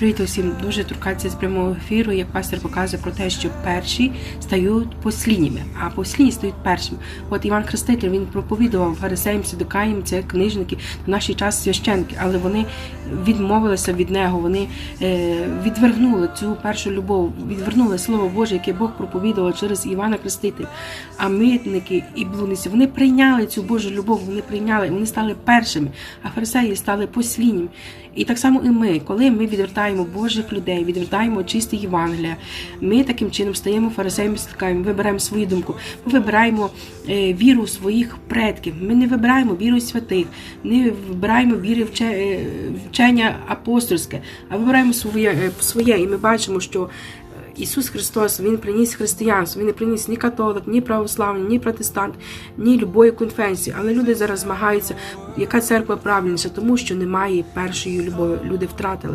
Привіт усім. Дуже торкається з прямого ефіру, як пастор показує про те, що перші стають послідніми, а послідні стають першими. От Іван Хреститель він проповідував фарисеям, сидокаям, це книжники в наш час священки, але вони відмовилися від нього. Вони е, відвергнули цю першу любов, відвернули слово Боже, яке Бог проповідував через Івана Хрестителя. А митники і блудниці вони прийняли цю Божу любов, вони прийняли, вони стали першими, а фарисеї стали послідніми. І так само і ми, коли ми відвертаємо Божих людей, відвертаємо чисте Євангелія, ми таким чином стаємо фарисеями стикаємо, вибираємо свою думку, ми вибираємо е, віру своїх предків. Ми не вибираємо віру святих, не вибираємо віри е, вчення апостольське, а вибираємо своє, е, своє. І ми бачимо, що Ісус Христос Він приніс християнство, Він не приніс ні католик, ні православний, ні протестант, ні любої конфесії. Але люди зараз змагаються, яка церква правильніша, тому що немає першої любові. Люди втратили.